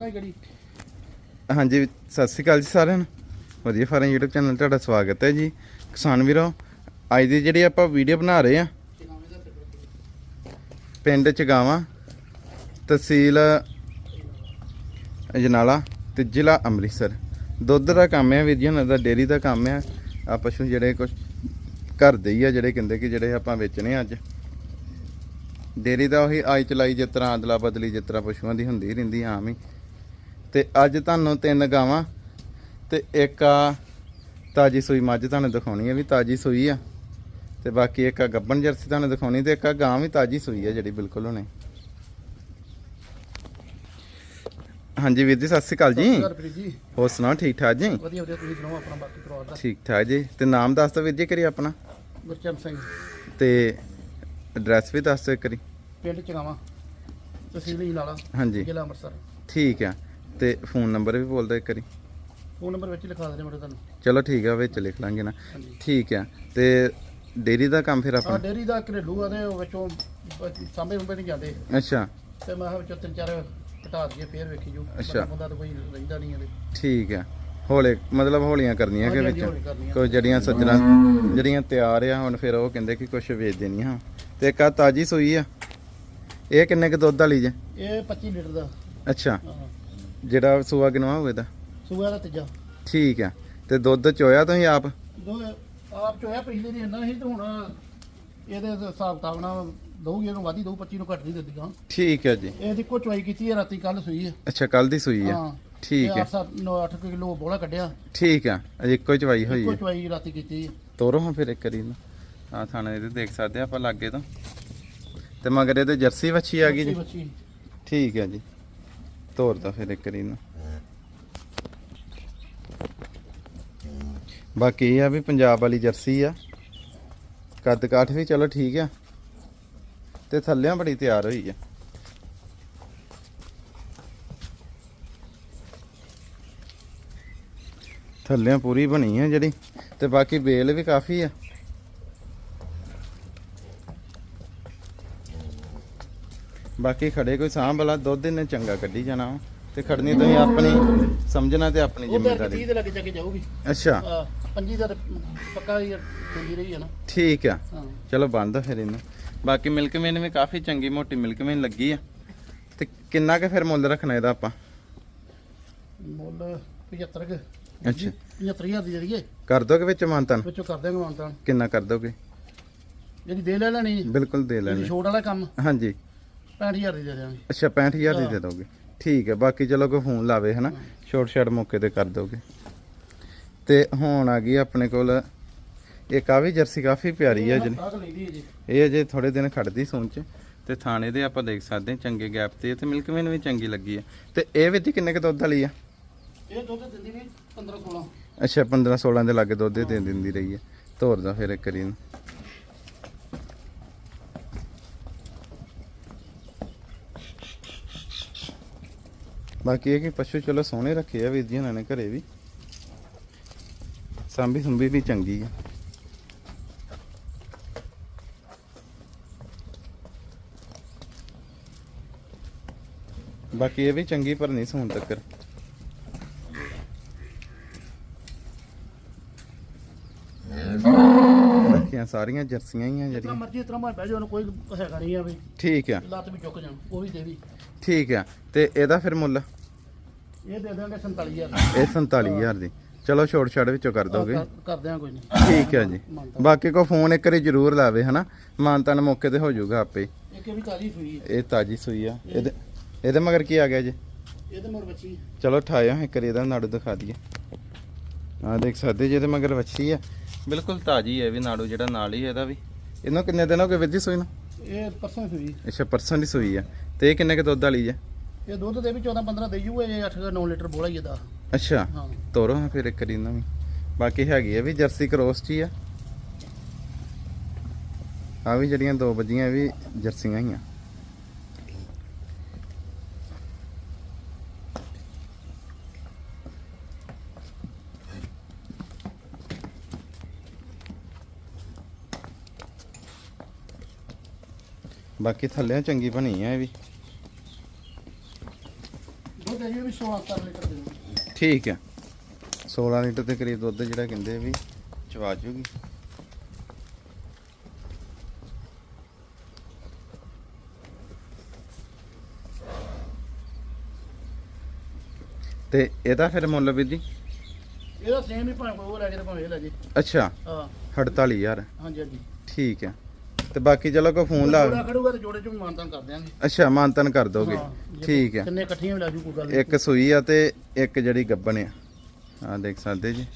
ਹਾਂਜੀ, ਸਤਿ ਸ਼੍ਰੀ ਅਕਾਲ ਜੀ ਸਾਰਿਆਂ ਨੂੰ। ਵਧੀਆ ਫਾਰਮ YouTube ਚੈਨਲ ਤੁਹਾਡਾ ਸਵਾਗਤ ਹੈ ਜੀ। ਕਿਸਾਨ ਵੀਰੋ, ਅੱਜ ਦੀ ਜਿਹੜੀ ਆਪਾਂ ਵੀਡੀਓ ਬਣਾ ਰਹੇ ਆ, ਪਿੰਡ ਚਗਾਵਾਂ, ਤਹਿਸੀਲ ਅਜਨਾਲਾ ਤੇ ਜ਼ਿਲ੍ਹਾ ਅੰਮ੍ਰਿਤਸਰ। ਦੁੱਧ ਦਾ ਕੰਮ ਹੈ ਵੀਰ ਜੀ ਉਹਨਾਂ ਦਾ ਡੇਰੀ ਦਾ ਕੰਮ ਹੈ। ਆ ਪਸ਼ੂ ਜਿਹੜੇ ਕੁਝ ਘਰ ਦੇ ਹੀ ਆ, ਜਿਹੜੇ ਕਹਿੰਦੇ ਕਿ ਜਿਹੜੇ ਆਪਾਂ ਵੇਚਣੇ ਆ ਅੱਜ। ਡੇਰੀ ਦਾ ਉਹੀ ਆਈ ਚਲਾਈ ਜਿਸ ਤਰ੍ਹਾਂ ਅਦਲਾ ਬਦਲੀ ਜਿਸ ਤਰ੍ਹਾਂ ਪਸ਼ੂਆਂ ਦੀ ਹੁੰਦੀ ਰਹਿੰਦੀ, ਆਮ ਹੀ। ਤੇ ਅੱਜ ਤੁਹਾਨੂੰ ਤਿੰਨ ਗਾਵਾਂ ਤੇ ਇੱਕ ਆ ਤਾਜੀ ਸੂਈ ਮੱਝ ਤੁਹਾਨੂੰ ਦਿਖਾਉਣੀ ਹੈ ਵੀ ਤਾਜੀ ਸੂਈ ਆ। ਤੇ ਬਾਕੀ ਇੱਕ ਆ ਗੱਬਣ ਜਰਸੀ ਤੁਹਾਨੂੰ ਦਿਖਾਉਣੀ ਤੇ ਇੱਕ ਆ ਗਾਂ ਵੀ ਤਾਜੀ ਸੂਈ ਆ ਜਿਹੜੀ ਬਿਲਕੁਲ ਹੁਣੇ। ਹਾਂਜੀ ਵੀਰ ਜੀ ਸਤਿ ਸ਼੍ਰੀ ਅਕਾਲ ਜੀ। ਹੋਰ ਸੁਣਾਓ ਠੀਕ ਠਾਕ ਜੀ? ਵਧੀਆ ਵਧੀਆ ਤੁਸੀਂ ਸੁਣਾਓ ਆਪਣਾ ਬਾਕੀ ਪਰਿਵਾਰ ਦਾ? ਠੀਕ ਠਾਕ ਜੀ। ਤੇ ਨਾਮ ਦੱਸ ਦਿਓ ਵੀਰ ਜੀ ਕਰੀ ਆਪਣਾ। ਗੁਰਚਰਨ ਸਿੰਘ। ਤੇ ਐਡਰੈਸ ਵੀ ਦੱਸ ਦਿਓ ਇੱਕ ਵਾਰੀ। ਪਿੰਡ ਚਗਾਵਾ। ਤਹਿਸੀਲ ਹਾਂਜੀ। ਜ਼ਿਲ੍ਹਾ ਅੰਮ੍ਰਿਤਸਰ। ਠੀਕ ਆ। ਤੇ ਫੋਨ ਨੰਬਰ ਵੀ ਬੋਲ ਦਿਓ ਇੱਕ ਵਾਰੀ। ਫੋਨ ਨੰਬਰ ਵਿੱਚ ਹੀ ਲਿਖਾ ਦੇਣੇ ਮੇਰੇ ਤੁਹਾਨੂੰ। ਚਲੋ ਠੀਕ ਆ ਵਿੱਚ ਲਿਖ ਲਾਂਗੇ ਨਾ। ਹਾਂਜੀ। ਠੀਕ ਆ ਤੇ ਡੇਰੀ ਦਾ ਕੰਮ ਫਿਰ ਆ ਆਪਣਾ? ਡੇਰੀ ਦਾ ਘਰੇਲੂ ਆ ਤੇ ਉਹ ਵਿੱਚੋਂ ਸਾਂਭੇ ਹੁੰਦੇ ਨਹੀਂ ਜਾਂਦੇ। ਅੱਛਾ। ਤੇ ਮੈਂ ਕਿਹਾ ਵਿੱਚੋਂ ਤਿੰਨ ਚਾਰ ਘਟਾ ਦਈਏ ਫੇਰ ਵੇਖੀ ਜੂ ਅੱਛਾ। ਬੰਦਾ ਤਾਂ ਕੋਈ ਰਹਿੰਦਾ ਨਹੀਂ ਇਹਦੇ ਠੀਕ ਹੈ ਹੌਲੇ ਮਤਲਬ ਹੌਲੀਆਂ ਕਰਨੀਆਂ ਕਿ ਹਾਂਜੀ, ਵਿੱਚ? ਹੌਲੀ ਕਰਨੀਆਂ। ਕੋਈ ਜਿਹੜੀਆਂ ਸੱਜਣਾ ਜਿਹੜੀਆਂ ਤਿਆਰ ਆ ਹੁਣ ਫਿਰ ਉਹ ਕਹਿੰਦੇ ਕਿ ਕੁਝ ਵੇਚ ਦੇਣੀਆਂ ਤੇ ਇੱਕ ਆ ਤਾਜੀ ਸੂਈ ਆ। ਇਹ ਕਿੰਨੇ ਕੁ ਦੁੱਧ ਵਾਲੀ ਜੇ? ਇਹ 25 ਲੀਟਰ ਦਾ। ਅੱਛਾ। ਹਾਂ। ਜਿਹੜਾ ਸੂਆ ਕਿਨਵਾ ਹੋਵੇ ਦਾ ਸੂਆ ਦਾ ਤੀਜਾ। ਠੀਕ ਆ। ਤੇ ਦੁੱਧ ਚੋਇਆ ਤੁਸੀਂ ਆਪ? ਦੋ ਆਪ ਚੋਇਆ ਪਿਛਲੇ ਦੀ ਇੰਨਾ ਸੀ ਤੇ ਹੁਣ ਇਹਦੇ ਹਿਸਾਬ ਕਿਤਾਬ ਨਾਲ ਦਊਗੀ ਇਹਨੂੰ ਵਾਦੀ ਦਊ 25 ਨੂੰ ਘੱਟ ਨਹੀਂ ਦਿੰਦੀ ਹਾਂ ਠੀਕ ਹੈ ਜੀ। ਇਹਦੀ ਕੋ ਚੁਆਈ ਕੀਤੀ ਹੈ ਰਾਤੀ ਕੱਲ ਸੂਈ ਹੈ ਅੱਛਾ ਕੱਲ ਦੀ ਸੂਈ ਆ। ਹਾਂ। ਠੀਕ ਹੈ 9 8 ਕਿਲੋ ਬੋਲਾ ਕੱਢਿਆ। ਠੀਕ ਆ। ਅਜੇ ਇੱਕੋ ਹੀ ਚਵਾਈ ਹੋਈ ਇੱਕੋ ਹੈ ਚੁਆਈ ਰਾਤੀ ਕੀਤੀ ਹੈ ਤੋਰੋ ਹਾਂ ਫਿਰ ਇੱਕ ਵਾਰੀ ਆ ਥਾਣੇ ਇਹਦੇ ਦੇਖ ਸਕਦੇ ਆ ਆਪਾਂ ਲਾਗੇ ਤੋਂ। ਤੇ ਮਗਰ ਇਹਦੇ ਜਰਸੀ ਵੱਛੀ ਆ ਗਈ ਜੀ। ਬੱਚੀ ਠੀਕ ਹੈ ਜੀ। ਤੋਰ ਦਾ ਫਿਰ ਇੱਕ ਵਾਰੀ ਨੂੰ ਬਾਕੀ ਇਹ ਆ ਵੀ ਪੰਜਾਬ ਵਾਲੀ ਜਰਸੀ ਆ ਕੱਦ ਕਾਠ ਵੀ ਚਲੋ ਠੀਕ ਆ ਤੇ ਥੱਲਿਆਂ ਬੜੀ ਤਿਆਰ ਹੋਈ ਆ ਥੱਲਿਆਂ ਪੂਰੀ ਬਣੀ ਆ ਜਿਹੜੀ ਤੇ ਬਾਕੀ ਬੇਲ ਵੀ ਕਾਫੀ ਆ ਬਾਕੀ ਖੜੇ ਕੋਈ ਸਾਂਭ ਵਾਲਾ ਦੁੱਧ ਇਹਨੇ ਚੰਗਾ ਕੱਢੀ ਜਾਣਾ। ਤੇ ਖੜਨੀ ਤੁਸੀਂ ਆਪਣੀ ਸਮਝਣਾ ਤੇ ਆਪਣੀ ਉਹ ਤੇ ਜ਼ਿੰਮੇਵਾਰੀ। 30 ਦੇ ਲੱਗੇ ਜਾ ਕੇ ਜਾਊਗੀ। ਅੱਛਾ। ਆ ਪੰਜੀ ਦਾ ਤੇ ਪੱਕਾ ਹੀ ਚੰਗੀ ਰਹੀ ਹੈ ਨਾ। ਠੀਕ ਆ। ਹਾਂ। ਚਲੋ ਬੰਦ ਆ ਫਿਰ ਇਹਨੂੰ। ਬਾਕੀ ਮਿਲਕ ਮੇਨ ਵੀ ਕਾਫੀ ਚੰਗੀ ਮੋਟੀ ਮਿਲਕ ਮੇਨ ਲੱਗੀ ਆ। ਤੇ ਕਿੰਨਾ ਕੁ ਫਿਰ ਮੁੱਲ ਰੱਖਣਾ ਇਹਦਾ ਆਪਾਂ? ਮੁੱਲ 75 ਕੇ। ਅੱਛਾ। 75000 ਦੀ ਕਰ ਦੋਗੇ ਵਿੱਚ ਮਾਨਤਨ? ਵਿੱਚੋਂ ਕਰ ਦੇਵਾਂਗੇ ਮਾਨਤਾਨ। ਕਿੰਨਾ ਕਰ ਦੋਗੇ? ਜਿਹੜੀ ਦੇ ਲੈ ਲੈਣੀ। ਬਿਲਕੁਲ ਦੇ ਲੈਣੇ। ਛੋਟ ਵਾਲਾ ਕੰਮ। ਹਾਂਜੀ। 65000 ਦੀ ਅੱਛਾ 65000 ਦੀ ਦੇ ਦੋਗੇ। ਠੀਕ ਹੈ ਬਾਕੀ ਚਲੋ ਕੋਈ ਫੋਨ ਲਾਵੇ ਹਨਾ? ਛੋਟ ਛੜ ਮੌਕੇ ਤੇ ਕਰ ਦੋਗੇ। ਤੇ ਹੁਣ ਆ ਗਈ ਆਪਣੇ ਕੋਲ ਆ ਵੀ ਜਰਸੀ ਕਾਫੀ ਪਿਆਰੀ ਹੈ ਜਿਹੜੀ ਆਹ ਤਾਂ ਲੈਂਦੀ ਹੈ ਜੀ। ਇਹ ਅਜੇ ਥੋੜੇ ਦਿਨ ਖੜਦੀ ਸੂਣ ਚ। ਤੇ ਥਾਣੇ ਦੇ ਆਪਾਂ ਦੇਖ ਸਕਦੇ ਹਾਂ ਚੰਗੇ ਗੈਪ ਤੇ। ਤੇ ਮਿਲਕ ਮੇਨ ਵੀ ਚੰਗੀ ਲੱਗੀ ਹੈ। ਤੇ ਇਹ ਵਿੱਚ ਕਿੰਨੇ ਕ ਦੁੱਧ ਵਾਲੀ ਆ? ਇਹ ਦੁੱਧ ਦਿੰਦੀ ਵੀ 15 16 ਅੱਛਾ 15 16 ਦੇ ਲਾਗੇ ਦੁੱਧ ਦੇ ਦਿੰਦੀ ਰਹੀ ਹੈ। ਤੋਰ ਦਾ ਫਿਰ ਇੱਕ ਵਾਰੀ ਨੂੰ ਬਾਕੀ ਇਹ ਕਿ ਪਸ਼ੂ ਚਲੋ ਸੋਹਣੇ ਰੱਖੇ ਆ ਵੀਰ ਜੀ ਉਹਨਾਂ ਨੇ ਘਰੇ ਵੀ। ਸਾਂਭੀ ਸੁੰਭੀ ਵੀ ਚੰਗੀ ਆ। ਬਾਕੀ ਇਹ ਵੀ ਚੰਗੀ ਪਰ ਨਹੀਂ ਸੌਣ ਤੱਕ ਰੱਖੀਆਂ ਸਾਰੀਆਂ ਜਰਸੀਆਂ ਹੀ ਆ ਜਿੰਨਾ ਜਿਹੜੀਆਂ ਮਰਜ਼ੀ ਇਤਨਾ ਮਾਰ ਬਹਿ ਜਾਓ ਉਹਨੂੰ ਕੋਈ ਹੈਗਾ ਨਹੀਂ ਆ ਵੀ। ਠੀਕ ਆ। ਲੱਤ ਵੀ ਚੁੱਕ ਜਾਣ ਉਹ ਵੀ ਦੇ ਵੀ। ਠੀਕ ਆ ਤੇ ਇਹਦਾ ਫਿਰ ਮੁੱਲ? ਇਹ ਦੇ ਦਾਂਗੇ 47000 ਇਹ 47000 ਦੀ। ਚਲੋ ਛੋੜ ਛਾੜ ਵਿੱਚੋਂ ਕਰ ਦੋਗੇ ਕਰ- ਦਿਆਂ ਕੋਈ ਨਹੀਂ। ਠੀਕ ਹੈ ਜੀ। ਬਾਕੀ ਕੋ ਫੋਨ ਇੱਕ ਵਾਰੀ ਜ਼ਰੂਰ ਲਾਵੇ ਹਨਾ? ਮਾਨਤਾਨ ਮੌਕੇ ਤੇ ਹੋ ਜਾਊਗਾ ਆਪੇ। ਇੱਕ ਵੀ ਤਾਜੀ ਸੂਈ ਹੈ ਇਹ ਤਾਜੀ ਸੂਈ ਆ। ਇਹਦੇ ਇਹਦੇ ਮਗਰ ਕੀ ਆ ਗਿਆ ਜੀ? ਇਹਦੇ ਮੋਰ ਬੱਚੀ ਚਲੋ ਠਾਇਆ ਇੱਕ ਵਾਰੀ ਇਹਦਾ ਨਾੜੂ ਦਿਖਾ ਦਈਏ। ਆ ਦੇਖ ਸਕਦੇ ਜਿਹਦੇ ਮਗਰ ਵੱਛੀ ਆ। ਬਿਲਕੁਲ ਤਾਜੀ ਹੈ ਵੀ ਨਾੜੂ ਜਿਹੜਾ ਨਾਲ ਹੀ ਇਹਦਾ ਵੀ। ਇਹਨੂੰ ਕਿੰਨੇ ਦਿਨ ਹੋ ਗਏ ਵਿੱਧੀ ਸੂਈ ਨੂੰ? ਇਹ ਪਰਸੋਂ ਸੂਈ ਅੱਛਾ ਪਰਸਨ ਦੀ ਸੂਈ ਆ। ਤੇ ਇਹ ਕਿੰਨੇ ਕ ਦੁੱਧ ਵਾਲੀ ਹੈ ਇਹ ਦੁੱਧ ਦੇ ਵੀ 14 15 ਦੇ ਜੂ ਇਹ 8 9 ਲੀਟਰ ਬੋਲਾ ਹੀ ਇਹਦਾ। ਅੱਛਾ ਹਾਂ। ਤੋਰੋ ਹਾਂ ਫਿਰ ਇੱਕ ਵਾਰੀ ਇਹਨਾਂ ਵੀ ਬਾਕੀ ਹੈਗੀ ਆ ਵੀ ਜਰਸੀ ਕ੍ਰੋਸ ਚ ਹੀ ਆ। ਆ ਵੀ ਜਿਹੜੀਆਂ ਦੋ ਵੱਜੀਆਂ ਇਹ ਵੀ ਜਰਸੀਆਂ ਹੀ ਆ। ਬਾਕੀ ਥੱਲੇ ਚੰਗੀ ਬਣੀ ਆ ਇਹ ਵੀ ਦੁੱਧ ਦੇ ਜੀ ਵੀ 16 17 ਲੀਟਰ ਦੇ ਦੂੰਗੇ ਠੀਕ ਹੈ। 16 ਲੀਟਰ ਦੇ ਕਰੀਬ ਦੁੱਧ ਜਿਹੜਾ ਕਹਿੰਦੇ ਵੀ ਚਵਾ ਜੂਗੀ। ਤੇ ਇਹਦਾ ਫਿਰ ਮੁੱਲ ਵੀਰ ਜੀ? ਇਹਦਾ ਸੇਮ ਹੀ ਭਾਵੇਂ ਕੋਈ ਉਹ ਲੈ ਜੇ ਤੇ ਭਾਵੇਂ ਇਹ ਲੈ ਜੇ। ਅੱਛਾ। ਹਾਂ। 48000 ਹਾਂਜੀ ਹਾਂਜੀ। ਠੀਕ ਹੈ। ਤੇ ਬਾਕੀ ਚਲੋ ਕੋਈ ਫੋਨ ਲਾ ਜੋੜਾ ਖੜੂਗਾ ਤੇ ਜੋੜੇ ਚ ਮਾਨਤਾਨ ਕਰ ਦਿਆਂਗੇ। ਅੱਛਾ ਮਾਨਤਨ ਕਰ ਦੋਗੇ ਠੀਕ ਹੈ ਕਿੰਨੇ ਇਕੱਠੀਆਂ ਵੀ ਲੈ ਜੂ ਕੋਈ ਗੱਲ। ਇੱਕ ਸੂਈ ਆ ਤੇ ਇੱਕ ਜਿਹੜੀ ਗੱਬਣ ਆ। ਆ ਦੇਖ ਸਕਦੇ ਜੀ।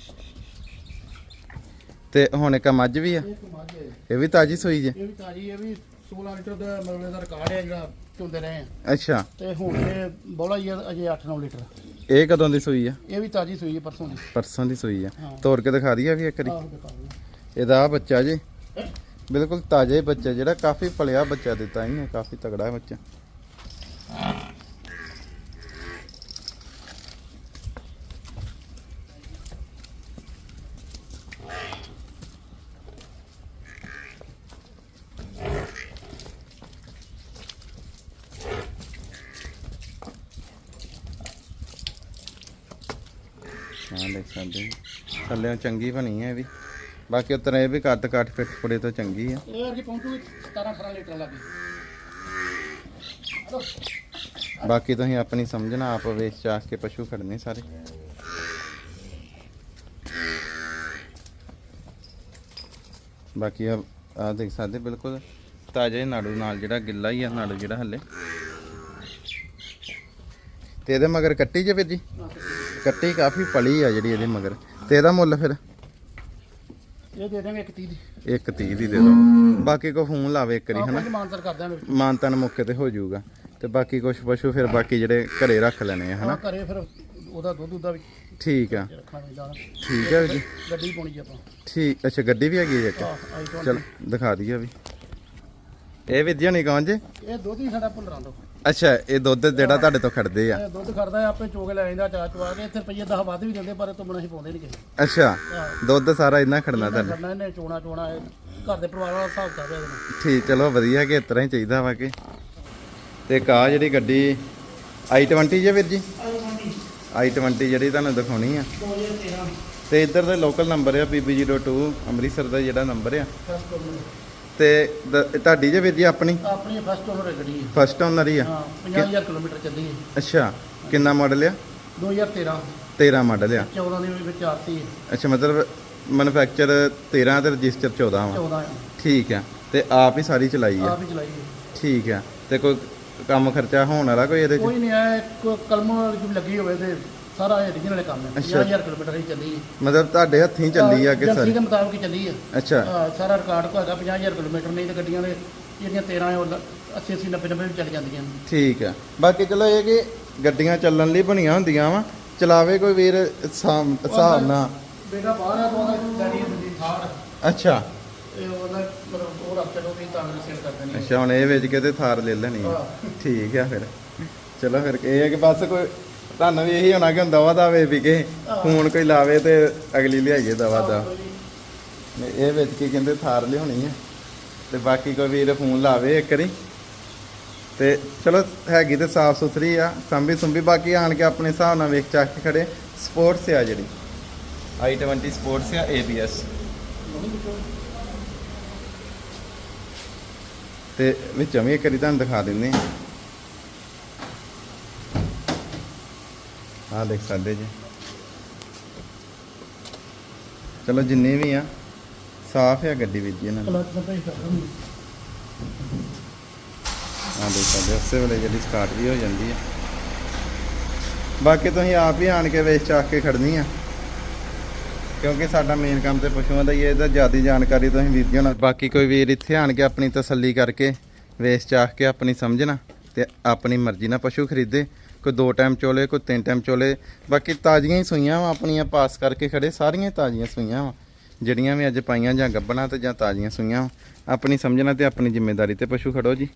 ਤੇ ਹੁਣ ਇੱਕ ਮੱਝ ਵੀ ਆ। ਇਹ ਵੀ ਤਾਜੀ ਸੂਈ ਜੇ। ਇਹ ਵੀ ਤਾਜੀ ਇਹ ਵੀ 16 ਲੀਟਰ ਦਾ ਮਤਲਬ ਇਹਦਾ ਰਿਕਾਰਡ ਹੈ ਜਿਹੜਾ ਚੁੰਦੇ ਰਹੇ ਆ। ਅੱਛਾ। ਤੇ ਹੁਣ ਇਹ ਬੋਲਾ ਹੀ ਅਜੇ 8-9 ਲੀਟਰ। ਇਹ ਕਦੋਂ ਦੀ ਸੂਈ ਆ? ਇਹ ਵੀ ਤਾਜੀ ਸੂਈ ਹੈ ਪਰਸੋਂ ਦੀ। ਪਰਸੋਂ ਦੀ ਸੂਈ ਆ। ਤੋੜ ਕੇ ਦਿਖਾ ਦਈਏ ਵੀ ਇੱਕ ਵਾਰੀ। ਇਹਦਾ ਆ ਬੱਚਾ ਜੀ। ਬਿਲਕੁਲ ਤਾਜ਼ਾ ਹੀ ਬੱਚਾ, ਜਿਹੜਾ ਕਾਫੀ ਪਲਿਆ ਬੱਚਾ ਦਿੱਤਾ ਇਹਨੇ, ਕਾਫੀ ਤਗੜਾ ਹੈ ਬੱਚਾ। ਹਾਂ, ਦੇਖ ਸਕਦੇ ਥੱਲੇ ਚੰਗੀ ਬਣੀ ਹੈ ਇਹ ਵੀ। ਬਾਕੀ ਉਤਰ ਇਹ ਵੀ ਕੱਦ ਕੱਟ ਫਿੱਟ ਕੁੜੇ ਤੋਂ ਚੰਗੀ ਆ। ਇਹ ਅਰਗੀ ਪਹੁੰਚੂ 17-18 ਲੀਟਰ ਲੱਗੇ ਹਲੋ। ਬਾਕੀ ਤੁਸੀਂ ਆਪਣੀ ਸਮਝਣਾ ਆਪ ਵੇਚ ਚਾਹ ਕੇ ਪਸ਼ੂ ਖੜਨੇ ਸਾਰੇ। ਬਾਕੀ ਆ ਆ ਦੇਖ ਸਕਦੇ ਬਿਲਕੁਲ ਤਾਜ਼ੇ ਨਾੜੂ ਨਾਲ ਜਿਹੜਾ ਗਿੱਲਾ ਹੀ ਆ ਨਾੜੂ ਜਿਹੜਾ ਹੱਲੇ। ਤੇ ਇਹਦੇ ਮਗਰ ਕੱਟੀ ਜੇ ਵੀਰ ਜੀ? ਕੱਟੀ ਕਾਫੀ ਪਲੀ ਆ ਜਿਹੜੀ ਇਹਦੇ ਮਗਰ। ਤੇ ਇਹਦਾ ਮੁੱਲ ਫਿਰ? ਇਹ ਦੇ ਦਾਂਗੇ ਇੱਕ 30 ਦੀ। ਇੱਕ 30 ਦੀ ਦੇ ਦਿਓ। ਬਾਕੀ ਕੋ ਫੋਨ ਲਾਵੇ ਇੱਕ ਵਾਰੀ ਹਨਾ? ਆਪਾਂ ਮਾਨਤਰ ਕਰ ਮਾਨਤਨ ਮੌਕੇ ਤੇ ਹੋ ਜਾਊਗਾ। ਤੇ ਬਾਕੀ ਕੁਝ ਪਸ਼ੂ ਫਿਰ ਬਾਕੀ ਜਿਹੜੇ ਘਰੇ ਰੱਖ ਲੈਣੇ ਆ ਹਨਾ? ਘਰੇ ਫਿਰ ਉਹਦਾ ਦੁੱਧ ਉਹਦਾ ਵੀ ਠੀਕ ਆ। ਠੀਕ ਹੈ ਜੀ। ਗੱਡੀ ਪਾਉਣੀ ਜੀ ਆਪਾਂ। ਠੀਕ ਅੱਛਾ ਗੱਡੀ ਵੀ ਹੈਗੀ ਹੈ ਇੱਕ? ਆਹ ਆਈ ਤੋਂ ਚਲ ਦਿਖਾ ਦਈਏ ਵੀ। ਇਹ ਵਿਦਿਆ ਨਹੀਂ ਕੌਣ ਜੇ? ਇਹ ਦੁੱਧ ਹੀ ਸਾਡਾ ਭੁੱਲਰਾਂ ਤੋਂ। ਅੱਛਾ ਇਹ ਦੁੱਧ ਜਿਹੜਾ ਤੁਹਾਡੇ ਤੋਂ ਖੜਦੇ ਆ। ਇਹ ਦੁੱਧ ਖੜਦਾ ਆਪੇ ਚੋਗ ਲੈ ਜਾਂਦਾ ਚਾ ਚਵਾ ਕੇ ਇੱਥੇ ਰੁਪਈਏ 10 ਵੱਧ ਵੀ ਦਿੰਦੇ ਪਰ ਇਹ ਤੋਂ ਬਣਾ ਹੀ ਪਾਉਂਦੇ ਨਹੀਂ ਕਿਸੇ ਅੱਛਾ ਦੁੱਧ ਸਾਰਾ ਇੰਨਾ ਖੜਨਾ ਤੁਹਾਡੇ? ਕਰਨਾ ਇਹਨੇ ਚੋਣਾ ਚੋਣਾ ਇਹ ਘਰ ਦੇ ਪਰਿਵਾਰ ਵਾਲਾ ਹਿਸਾਬ ਕਰ ਰਿਹਾ ਇਹਨੂੰ। ਠੀਕ ਚਲੋ ਵਧੀਆ ਕਿ ਇਸ ਤਰ੍ਹਾਂ ਹੀ ਚਾਹੀਦਾ ਵਾ ਕਿ। ਤੇ ਕਾ ਜਿਹੜੀ ਗੱਡੀ i20 ਜੇ ਵੀਰ ਜੀ? i20 ਜਿਹੜੀ ਤੁਹਾਨੂੰ ਦਿਖਾਉਣੀ ਆ। 2013 ਤੇ ਇੱਧਰ ਦੇ ਲੋਕਲ ਨੰਬਰ ਆ PB02 ਅੰਮ੍ਰਿਤਸਰ ਦਾ ਜਿਹੜਾ ਨੰਬਰ ਆ। ਤੇ ਦ- ਤੁਹਾਡੀ ਜੇ ਵੀਰ ਜੀ ਆਪਣੀ? ਆਪਣੀ ਫਸਟ ਓਨਰ ਹੈ ਗੱਡੀ ਇਹ। ਫਸਟ ਓਨਰ ਹੀ ਆ। ਹਾਂ 50000 ਕਿਲੋਮੀਟਰ ਚੱਲੀ ਹੈ। ਅੱਛਾ ਕਿੰਨਾ ਮਾਡਲ ਆ? 2013 13 ਮਾਡਲ ਆ। 14 ਦੇ ਵਿੱਚ ਆਰਸੀ ਅੱਛਾ ਮਤਲਬ ਮੈਨੂਫੈਕਚਰ 13 ਤੇ ਰਜਿਸਟਰ 14 ਵਾ। 14 ਠੀਕ ਆ ਤੇ ਆਪ ਹੀ ਸਾਰੀ ਚਲਾਈ ਆ। ਆਪ ਹੀ ਚਲਾਈ ਹੈ। ਠੀਕ ਆ ਤੇ ਕੋਈ ਕੰਮ ਖਰਚਾ ਹੋਣ ਵਾਲਾ ਕੋਈ ਇਹਦੇ ਚ? ਕੋਈ ਨਹੀਂ ਆਇਆ ਇੱਕ ਕਲਮ ਜਿਵੇਂ ਲੱਗੀ ਹੋਵੇ ਤੇ ਸਾਰਾ origignal ਕੰਮ ਹੈ ਅੱਛਾ। 50000 ਕਿਲੋਮੀਟਰ ਹੀ ਚੱਲੀ ਹੈ। ਮਤਲਬ ਤੁਹਾਡੇ ਹੱਥੀਂ ਚੱਲੀ ਆ ਕਿ ਸਾਰੀ? ਦੇ ਮੁਤਾਬਕ ਹੀ ਚੱਲੀ ਹੈ। ਅੱਛਾ। ਹਾਂ, ਸਾਰਾ ਰਿਕਾਰਡ ਕੋ ਹੈਗਾ 50000 ਕਿਲੋਮੀਟਰ ਨਹੀਂ ਤੇ ਗੱਡੀਆਂ ਦੇ ਜਿਹੜੀਆਂ 13 ਉਹ 80 80 90 90 ਵੀ ਚੱਲ ਜਾਂਦੀਆਂ ਨੇ। ਠੀਕ ਆ ਬਾਕੀ ਚਲੋ ਇਹ ਕਿ ਗੱਡੀਆਂ ਚੱਲਣ ਲਈ ਬਣੀਆਂ ਹੁੰਦੀਆਂ ਵਾ। ਚਲਾਵੇ ਕੋਈ ਵੀਰ ਹਿਸਾਬ ਹਿਸਾਬ ਨਾਲ। ਬੇਟਾ ਬਾਹਰ ਆ ਤੋਂ ਗੱਡੀ ਦੀ ਥਾਰ। ਅੱਛਾ। ਇਹ ਉਹਦਾ ਮਤਲਬ ਉਹ ਰੱਖ ਚਲੋ ਵੀ ਤਾਂ ਸੇਲ ਕਰ ਦੇਣੀ ਅੱਛਾ ਹੁਣ ਇਹ ਵੇਚ ਕੇ ਤੇ ਥਾਰ ਲੈ ਲੈਣੀ ਆ ਠੀਕ ਆ ਫਿਰ। ਚਲੋ ਫਿਰ ਇਹ ਹੈ ਕਿ ਬਸ ਕੋਈ ਤੁਹਾਨੂੰ ਵੀ ਇਹੀ ਹੋਣਾ ਕਿ ਹੁਣ ਦਵਾ ਦਾਵੇ ਵੀ ਕੇ ਫੋਨ ਕੋਈ ਲਾਵੇ ਤੇ ਅਗਲੀ ਲਿਆਈਏ ਦਵਾ ਦਾ ਇਹ ਵਿੱਚ ਕੀ ਕਹਿੰਦੇ ਥਾਰ ਲਿਆਉਣੀ ਹੈ ਤੇ ਬਾਕੀ ਕੋਈ ਵੀਰ ਫੋਨ ਲਾਵੇ ਇੱਕ ਵਾਰੀ। ਤੇ ਚਲੋ ਹੈਗੀ ਤੇ ਸਾਫ਼ ਸੁਥਰੀ ਆ ਸੰਭੀ ਸੁੰਭੀ। ਬਾਕੀ ਆਣ ਕੇ ਆਪਣੇ ਹਿਸਾਬ ਨਾਲ ਵੇਖ ਚੱਕ ਕੇ ਖੜੇ। ਸਪੋਰਟਸ ਆ ਜਿਹੜੀ। i20 ਸਪੋਰਟਸ ਆ ABS ਤੇ ਵਿੱਚੋਂ ਵੀ ਇੱਕ ਵਾਰੀ ਤੁਹਾਨੂੰ ਦਿਖਾ ਦਿੰਦੇ ਆ। ਆਹ ਦੇਖ ਸਕਦੇ ਜੀ। ਚਲੋ ਜਿੰਨੇ ਵੀ ਆ, ਸਾਫ਼ ਆ ਗੱਡੀ ਵਿੱਚ ਇਹਨਾਂ ਦੀ। ਕਲਚ ਦੇਖ ਸਕਦੇ ਉਸੇ ਵੇਲੇ ਜਿਹੜੀ ਸਟਾਰਟ ਵੀ ਹੋ ਜਾਂਦੀ ਹੈ ਬਾਕੀ ਤੁਸੀਂ ਆਪ ਹੀ ਆਣ ਕੇ ਵੇਚ ਚਾਕ ਕੇ ਖੜਨੀ ਆ। ਕਿਉਂਕਿ ਸਾਡਾ ਮੇਨ ਕੰਮ ਤੇ ਪਸ਼ੂਆਂ ਦਾ ਹੀ ਹੈ ਇਹਦਾ ਜ਼ਿਆਦਾ ਜਾਣਕਾਰੀ ਤੁਸੀਂ ਵੀਰ ਨਾਲ ਬਾਕੀ ਕੋਈ ਵੀਰ ਇੱਥੇ ਆਣ ਕੇ ਆਪਣੀ ਤਸੱਲੀ ਕਰਕੇ ਵੇਚ ਚਾਕ ਕੇ ਆਪਣੀ ਸਮਝਣਾ ਤੇ ਆਪਣੀ ਮਰਜ਼ੀ ਨਾਲ ਪਸ਼ੂ ਖਰੀਦੇ। ਕੋਈ ਦੋ ਟਾਈਮ ਚੋਲੇ, ਕੋਈ ਤਿੰਨ ਟਾਈਮ ਚੋਲੇ। ਬਾਕੀ ਤਾਜ਼ੀਆਂ ਹੀ ਸੂਈਆਂ ਵਾ, ਆਪਣੀਆਂ ਪਾਸ ਕਰਕੇ ਖੜੇ, ਸਾਰੀਆਂ ਹੀ ਤਾਜ਼ੀਆਂ ਸੂਈਆਂ ਵਾ। ਜਿਹੜੀਆਂ ਵੀ ਅੱਜ ਪਾਈਆਂ ਜਾਂ ਗੱਬਣਾ ਤੇ ਜਾਂ ਤਾਜ਼ੀਆਂ ਸੂਈਆਂ ਵਾਂ। ਆਪਣੀ ਸਮਝਣਾ ਤੇ ਆਪਣੀ ਜ਼ਿੰਮੇਵਾਰੀ ਤੇ ਪਸ਼ੂ ਖੜੋ ਜੀ।